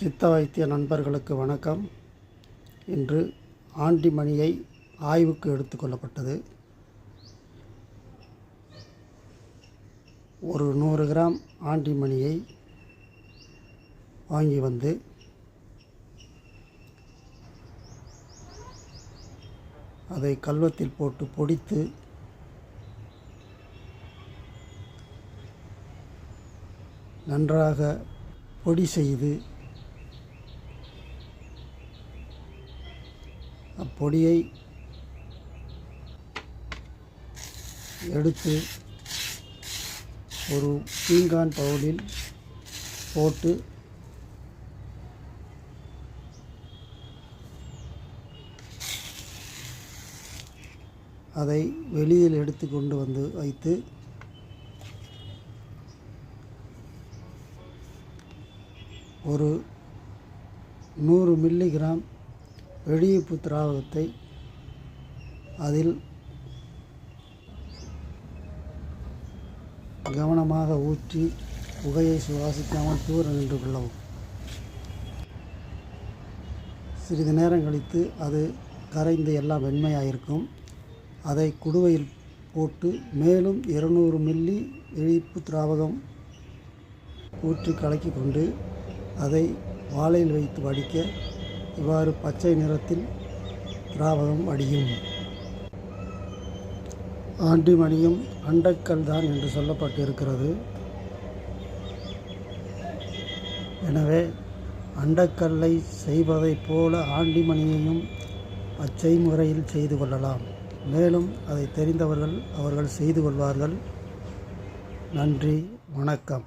சித்த வைத்திய நண்பர்களுக்கு வணக்கம். இன்று ஆண்டிமணியை ஆய்வுக்கு எடுத்துக்கொள்ளப்பட்டது ஒரு நூறு கிராம் ஆண்டிமணியை வாங்கி வந்து அதை கல்வத்தில் போட்டு பொடித்து நன்றாக பொடி செய்து அப்பொடியை எடுத்து ஒரு பீங்கான் பவுலில் போட்டு அதை வெளியில் எடுத்து கொண்டு வந்து வைத்து ஒரு நூறு மில்லிகிராம் வெடியுப்பு திராவகத்தை அதில் கவனமாக ஊற்றி புகையை சுவாசிக்காமல் தூர நின்று கொள்ளவும். சிறிது நேரம் கழித்து அது கரைந்து எல்லாம் வெண்மையாக இருக்கும் அதை குடுவையில் போட்டு மேலும் இருநூறு மில்லி இழிப்பு திராவகம் ஊற்றி கலக்கி கொண்டு அதை வாழையில் வைத்து வடிக்க இவ்வாறு பச்சை நிறத்தில் திராவகம் வடியும். ஆண்டிமணியும் அண்டக்கல் தான் என்று சொல்லப்பட்டிருக்கிறது. எனவே அண்டக்கல்லை செய்வதைப் போல ஆண்டிமணியையும் பச்சை முறையில் செய்து கொள்ளலாம். மேலும் அதை தெரிந்தவர்கள் அவர்கள் செய்து கொள்வார்கள். நன்றி வணக்கம்.